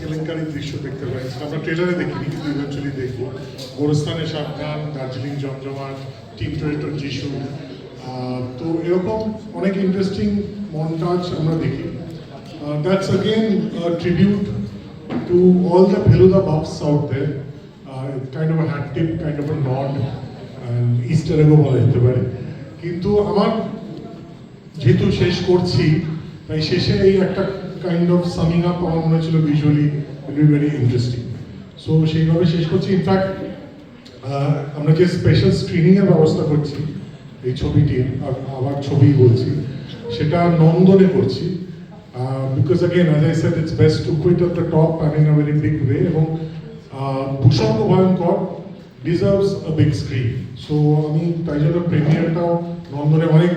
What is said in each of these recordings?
কেলেঙ্কারির সাবধান দার্জিলিং জমজমাট টিম টয়েটোর যিশু। তো এরকম অনেক ইন্টারেস্টিং মন্টাজ আমরা দেখি। That's again tribute to all the Feluda buffs out there kind of hand tip kind of not Easter egg বলা যেতে পারে। কিন্তু আমার যেহেতু শেষ করছি, তাই শেষে এই একটা কাইন্ড অফ সামিং আপ আমার মনে হচ্ছিল visually very very interesting so সেইভাবে শেষ করছি। ইনফ্যাক্ট আমরা যে স্পেশাল স্ক্রিনিংয়ের ব্যবস্থা করছি, এই ছবিটির আবার ছবি বলছি, সেটা নন্দনে করছি। Because again as I it's best to quit off the top and in a very big way এবং Bhushan Bhayankar deserves a big screen so আমি তাই জন্য প্রিমিয়ারটাও নন্দনে অনেক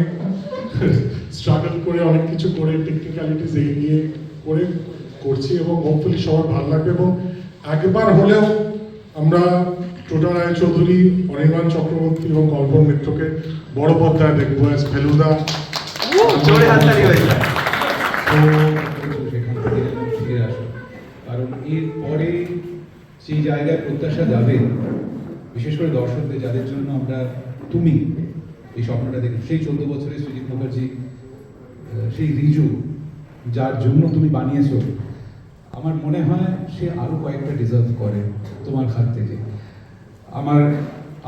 স্ট্রাগল করে অনেক কিছু করে টেকনিক্যালিটিস এগিয়ে করে করছি এবং হোপফুলি সবার ভালো লাগবে এবং একবার হলেও আমরা টোটা রায় চৌধুরী অনির্বাণ চক্রবর্তী এবং কল্পন মিত্রকে বড় পর্দায় দেখব অ্যাজ ফেলুদা। কারণ এর পরে সেই জায়গায় প্রত্যাশা যাবে বিশেষ করে দর্শকদের, যাদের জন্য আমরা তুমি এই স্বপ্নটা দেখি সেই চোদ্দ বছরের সুজিত মুখার্জি সেই রিজু, যার জন্য তুমি বানিয়েছো, আমার মনে হয় সে আরও কয়েকটা ডিজার্ভ করে তোমার হাত থেকে। আমার,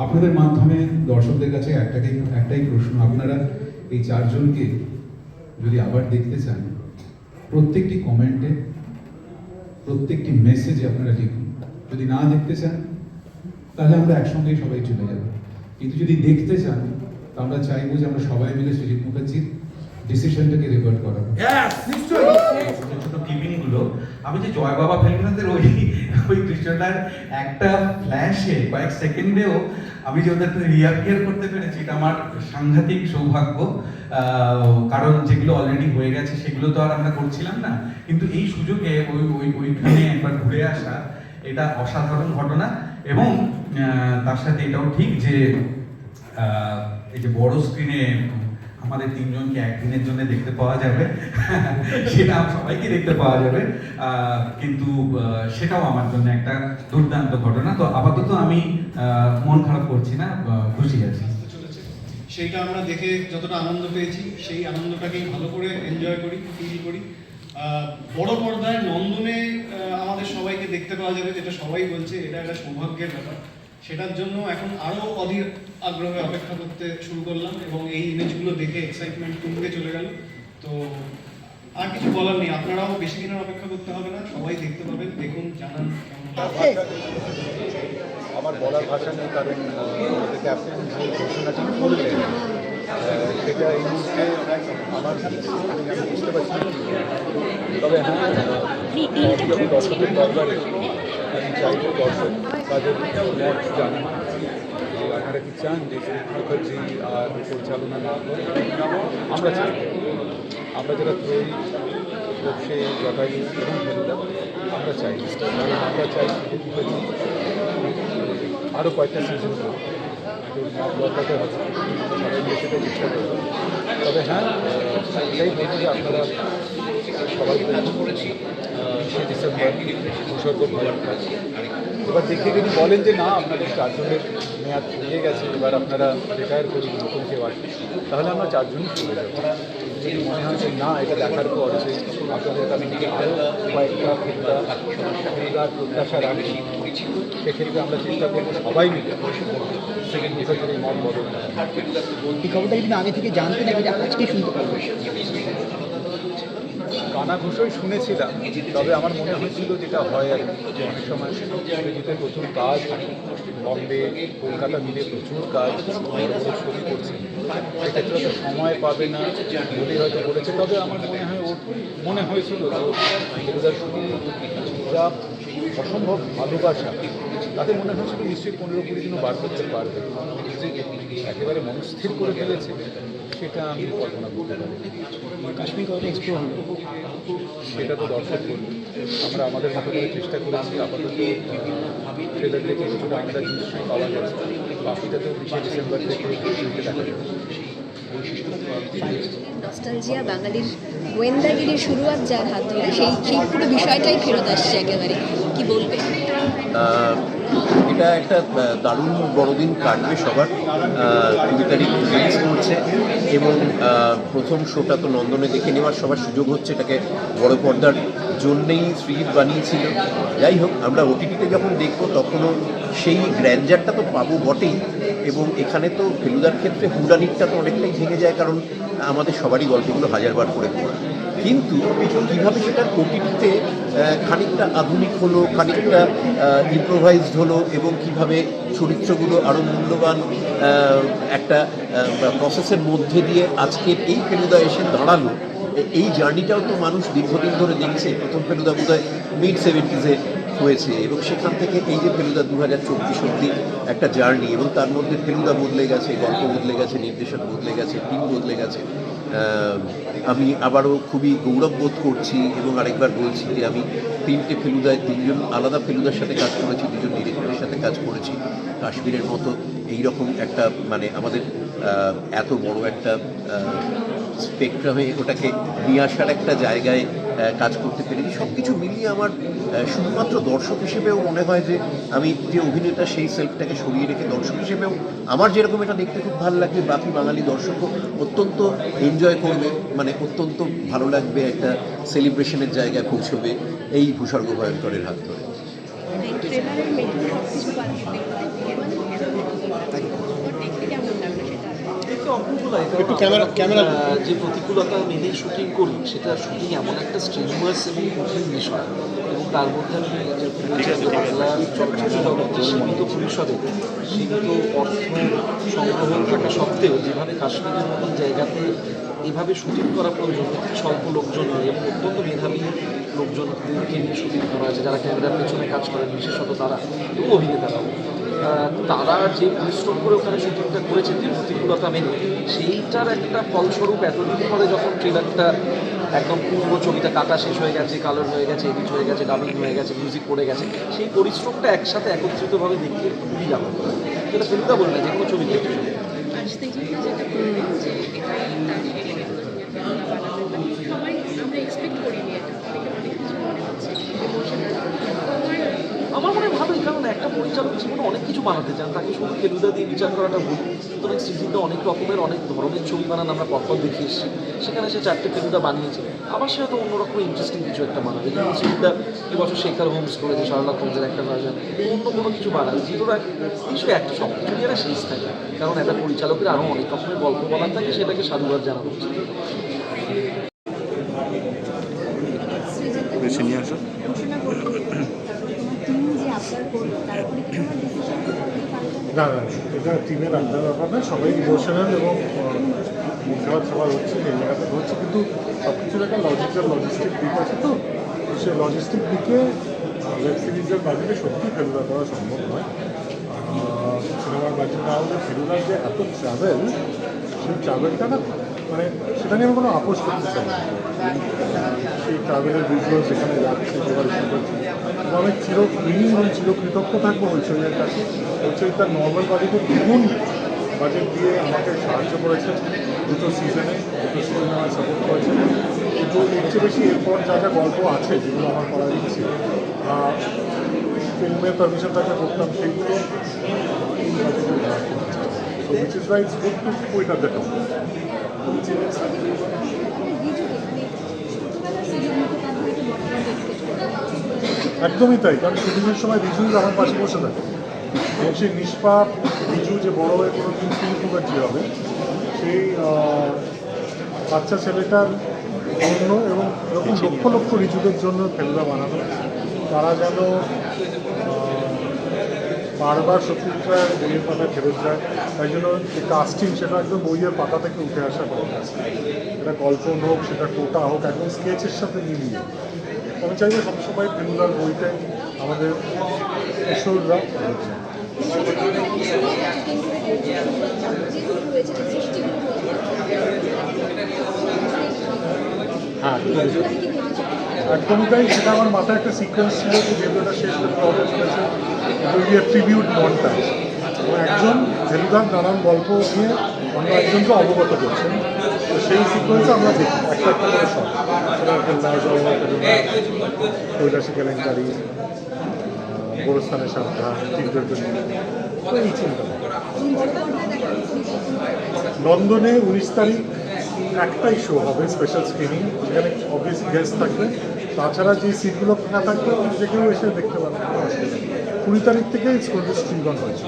আপনাদের মাধ্যমে দর্শকদের কাছে একটাকে, একটাই প্রশ্ন, আপনারা এই চারজনকে যদি আবার দেখতে চান, প্রত্যেকটি কমেন্টে প্রত্যেকটি মেসেজে আপনারা লিখুন। যদি না দেখতে চান তাহলে আমরা একসঙ্গেই সবাই চলে যাব। কিন্তু যদি দেখতে চান তো আমরা চাইব যে আমরা সবাই মিলে সুজিত মুখার্জির ডিসিশনটাকে রেকর্ড করাবো ছোট ছোট ক্লিপিংগুলো আমি যে জয় বাবা ফিল্মসের ওই ওই দৃশ্যটার একটা ফ্ল্যাশে কয়েক সেকেন্ডেও আমি যে ওদের রিয়াপিয়ার করতে পেরেছি এটা আমার সাংঘাতিক সৌভাগ্য। আহ, কারণ যেগুলো অলরেডি হয়ে গেছে সেগুলো তো আর আমরা করছিলাম না। কিন্তু এই সুযোগে ওই ওই ওইখানে একবার ঘুরে আসা এটা অসাধারণ ঘটনা। এবং তার সাথে এটাও ঠিক যে এই যে বড় স্ক্রিনে আমাদের তিনজনকে একদিনের জন্য দেখতে পাওয়া যাবে, সেটা সবাইকে দেখতে পাওয়া যাবে। কিন্তু সেটাও আমার জন্য একটা দুর্দান্ত ঘটনা। তো আপাতত আমি মন খারাপ করছি না খুশি আছি। সেইটা আমরা দেখে যতটা আনন্দ পেয়েছি, সেই আনন্দটাকেই ভালো করে এনজয় করি ফিল করি। বড় পর্দায় নন্দনে আমাদের সবাইকে দেখতে পাওয়া যাবে, যেটা সবাই বলছে, এটা একটা সৌভাগ্যের ব্যাপার। সেটার জন্য এখন আরও অধীর আগ্রহে অপেক্ষা করতে শুরু করলাম এবং এই ইমেজগুলো দেখে এক্সাইটমেন্ট তুঙ্গে চলে গেল। তো আর কিছু বলার নেই। আপনারাও বেশি দিনের অপেক্ষা করতে হবে না সবাই দেখতে পাবেন দেখুন জানান কেমন আমার বলার ভাষা নেই কারণ আমাদের ক্যাপ্টেন যে ঘোষণাটি করলেন সেটা এই মুহূর্তে আমার আমি আমি বুঝতে পারছি। তবে হ্যাঁ দর্শকের দরবারে আমি চাইব দর্শক তাদের মত জানেন। যে আপনারা কি চান? যে সুনীল মুখার্জি আর পরিচালনা না করে আমরা চাই। আমরা যারা ত্রয়ী গোপসে জটায়ু এবং ফেলুদা আমরা চাই। আমরা চাই সুনীল মুখার্জি। আরও কয়েকটা সিজন বদলাতে হবে। সবাই মিলে সেটা চেষ্টা করব। তবে হ্যাঁ এটাই বলছি আপনারা সবাই করেছি বিশে ডিসেম্বর ভয় এবার দেখে যদি বলেন যে না আপনাদের চারজনের মেয়াদ ফুরিয়ে গেছে, এবার আপনারা রিটায়ার করুন, নতুন কেউ আসবে, তাহলে আমরা চারজনই চলে যাব। যদি মনে হয় যে না, এটা দেখার পর যে আপনাদের কাছে আরও কয়েকটা ফিল্ডার প্রত্যাশা রাখি, সেক্ষেত্রে আমরা চেষ্টা করব সবাই মিলে সেকেন্ড এই মত বদল এই খবরটা কিন্তু আগে থেকে জানতে এটা আজকে শুনতে পারব? কানাঘুষোই শুনেছিলাম, তবে আমার মনে হয়েছিল যেটা হয় আর অনেক সময় সুরজিতে প্রচুর কাজ, বম্বে, কলকাতা মিলে প্রচুর কাজ, বড় করছে। সেক্ষেত্রে তো সময় পাবে না বলেই হয়তো বলেছে, তবে আমার মনে হয় ওর মনে হয়েছিল যা অসম্ভব ভালোবাসা, তাতে মনে হয়েছিল নিশ্চয়ই পনেরো কুড়ি দিনও বার করতে পারবে। একেবারে মনস্থির করে ফেলেছে। সেটা আমি কল্পনা করতে পারি কাশ্মীর কতটা এক্সপ্লোর হলো? সেটা তো দর্শক করবে আমরা আমাদের মতো করে চেষ্টা করেছি আপাতত ট্রেলার দেখে কিছুটা আন্দাজ নিশ্চয়ই পাওয়া গেছে বাকিটা তো উনিশে ডিসেম্বর থেকে দেখা যাবে। নস্টালজিয়া বাঙালির গোয়েন্দাগিরির শুরুয়াত যার হাত ধরে সেই সেই পুরো বিষয়টাই ফেরত আসছে একেবারে। কি বলবে এটা একটা দারুণ বড়দিন কাটবে সবার। কুড়ি তারিখ রিলিজ করছে এবং প্রথম শোটা তো নন্দনে দেখে নেওয়ার সবার সুযোগ হচ্ছে এটাকে বড় পর্দার জন্যেই সৃজিত বানিয়েছিল। যাই হোক, আমরা ওটিটিতে যখন দেখব তখনও সেই গ্র্যান্ডারটা তো পাবো বটেই এবং এখানে তো ফেলুদার ক্ষেত্রে হুডানিটটা তো অনেকটাই ভেঙে যায় কারণ আমাদের সবারই গল্পগুলো হাজারবার করে পড়া। কিন্তু কীভাবে সেটা প্রকৃতিতে খানিকটা আধুনিক হলো, খানিকটা ইম্প্রোভাইজড হলো এবং কীভাবে চরিত্রগুলো আরও মূল্যবান একটা প্রসেসের মধ্যে দিয়ে আজকের এই ফেলুদা এসে দাঁড়াল এই জার্নিটাও তো মানুষ দীর্ঘদিন ধরে দেখছে। প্রথম ফেলুদা বোধ হয় মিড সেভেন্টিজে হয়েছে এবং সেখান থেকে এই যে ফেলুদা দু হাজার চব্বিশ অব্দি একটা জার্নি এবং তার মধ্যে ফেলুদা বদলে গেছে, গল্প বদলে গেছে, নির্দেশক বদলে গেছে, টিম বদলে গেছে আমি আবারও খুবই গৌরব বোধ করছি এবং আরেকবার বলছি যে আমি তিনটে ফেলুদায় তিনজন আলাদা ফেলুদার সাথে কাজ করেছি, দুজন ডিরেক্টরের সাথে কাজ করেছি। কাশ্মীরের মতো এই রকম একটা মানে আমাদের এত বড় একটা স্পেকট্রামে ওটাকে নিয়ে আসার একটা জায়গায় কাজ করতে পেরেছি। সব কিছু মিলিয়ে আমার শুধুমাত্র দর্শক হিসেবেও মনে হয় যে আমি যে অভিনেতা, সেই সেলফটাকে সরিয়ে রেখে দর্শক হিসেবেও আমার যেরকম এটা দেখতে খুব ভালো লাগবে, বাকি বাঙালি দর্শকও অত্যন্ত এনজয় করবে মানে অত্যন্ত ভালো লাগবে, একটা সেলিব্রেশনের জায়গায় পৌঁছবে, এই ভূস্বর্গ ভয়ঙ্করের হাত ধরে ট্রেলারের মেকিং সব কিছু দেখতে কেমন লাগল সেটা দেখতে অপূর্বলা এটা যে প্রতিকূলতা মেনে শুটিং করি, সেটা শুটিং এমন একটা স্ট্রিমার্স এবং কঠিন বিষয়। এবং তার মধ্যে আমি বাংলা সীমিত পরিসরে সীমিত অর্থ সংগ্রহ থাকা সত্ত্বেও যেভাবে কাশ্মীরের মতন জায়গাতে এভাবে শুটিং করা প্রয়োজন স্বল্প লোকজন এবং অত্যন্ত মেধাবী লোকজনকে নিয়ে শুটিং করা হয়েছে যারা ক্যামেরার পেছনে কাজ করেন, বিশেষত তারা এবং অভিনেতারাও। তারা যে পরিশ্রম করে ওখানে শুটিংটা করেছেন যে প্রতিকূলতা মেনে, সেইটার একটা ফলস্বরূপ এতদিন পরে যখন ট্রেলারটা একদম পুরো ছবিটা কাটা শেষ হয়ে গেছে কালার হয়ে গেছে এডিট হয়ে গেছে ডাবিং হয়ে গেছে মিউজিক পড়ে গেছে, সেই পরিশ্রমটা একসাথে একত্রিতভাবে দেখতে খুবই দাম যেটা ফেলুদা বলে না যে কোনো ছবি দেখতে সবাই আমরা এক্সপেক্ট করিনি এটা। অনেকে অনেক কিছু মনে হচ্ছে ইমোশনাল আমার মনে হয় ভালোই কারণ একটা পরিচালক জীবনে অনেক কিছু বানাতে চান। তাকে শুধু ফেলুদা দিয়ে বিচার করাটা ভুল। সুতরাং সৃজিতে অনেক রকমের, অনেক ধরনের ছবি বানান আমরা পরপর দেখে এসেছি। সেখানে সে চারটে ফেলুদা বানিয়েছে। আবার সে হয়তো অন্যরকম ইন্টারেস্টিং কিছু একটা বানাবে। যেমন সৃজিদা এবছর শেখার হোমস করেছে শারলক হোমসের একটা ভার্জন অন্য কোনো কিছু বানাবে। জিতোরা কিছু একটা সব কিছু নিয়ে একটা শেষ থাকে। কারণ একটা পরিচালকের আরও অনেক রকমের গল্প বলার থাকে, সেটাকে সাধুবাদ জানানো উচিত বেশি নিয়ে আসো ঘোষণা করল তুমি যে আপনার করল তারপরে কি আমার ডিসিশন না না, এটা টিমের আন্ডার ব্যাপার না, সবাই ইমোশনাল এবং মুখাবাদ সবার হচ্ছে, এই জায়গাতে হচ্ছে, কিন্তু সব কিছুর একটা লজিক্যাল লজিস্টিক দিক আছে তো। সেই লজিস্টিক দিকে ওয়েব সিরিজের বাজেটে সত্যি ফেলুদা করা সম্ভব নয়। সিনেমার বাজেট না হলে ফেলুদার যে এত ট্রাভেল সেই ট্রাভেলটা না মানে সেটা নিয়ে কোনো আপোষ করতে চাই সেই ট্রাভেলের ভিডিও যেখানে যাচ্ছে করছে। এবং আমি চির ঋণী এবং চিরকৃতজ্ঞ থাকব ঐশ্বর্যের কাছে। ঐশ্বর্য তার নর্মাল বাজেটে দ্বিগুণ বাজেট দিয়ে আমাকে সাহায্য করেছে দুটো সিজনে দুটো সিজনে আমার সাপোর্ট করেছে। কিন্তু এর চেয়ে বেশি এরপর যা যা গল্প আছে, যেগুলো আমার করার ইচ্ছে ফিল্মের পারমিশন থাকলে করতাম করা So, which is why it's good to the top. একদমই তাই, কারণ শুটিংয়ের সময় রিজু আমার পাশে বসে থাকে, এবং সেই নিষ্পাপ রিজু যে বড় হয়ে কোনো দিন ফিল্ম মুখার্জি হবে, সেই বাচ্চা ছেলেটার জন্য এবং এরকম লক্ষ লক্ষ রিজুদের জন্য ফেলুদা বানানো, তারা যেন বারবার সত্যিকার বইয়ের পাতা ফেরত যায়, তাই জন্য যে কাস্টিং সেটা একদম বইয়ের পাতা থেকে উঠে আসা করে সেটা গল্প হোক, সেটা টোটা হোক, একদম স্কেচের সাথে মিলিয়ে। আমি চাই চাইব সবসময় ফেলুদার বইতে আমাদের কিশোররা হ্যাঁ তাই, সেটা আমার মাথায় একটা সিকোয়েন্স ছিল যে যেহেতু এটা শেষ করতে হবে চলেছে ট্রিবিউট মনটা একজন ফেলুদার নানান গল্প নিয়ে অন্য একজনকে অবগত করছেন। তো সেই সিকোয়েন্সে আমরা দেখি, একটা একটা করে সব। কৈলাসী কেলেঙ্কারি, গোরস্থানের সাবধান তিনটের জন্য এই উনিশ তারিখ একটাই শো হবে স্পেশাল স্ক্রিনিং যেখানে অবভিয়াসলি গেস্ট থাকবে। তাছাড়া যে সিটগুলো ফাঁকা থাকবে যে এসে দেখতে পারবে কুড়ি তারিখ থেকে স্কুল স্ট্রিম অন হয়েছে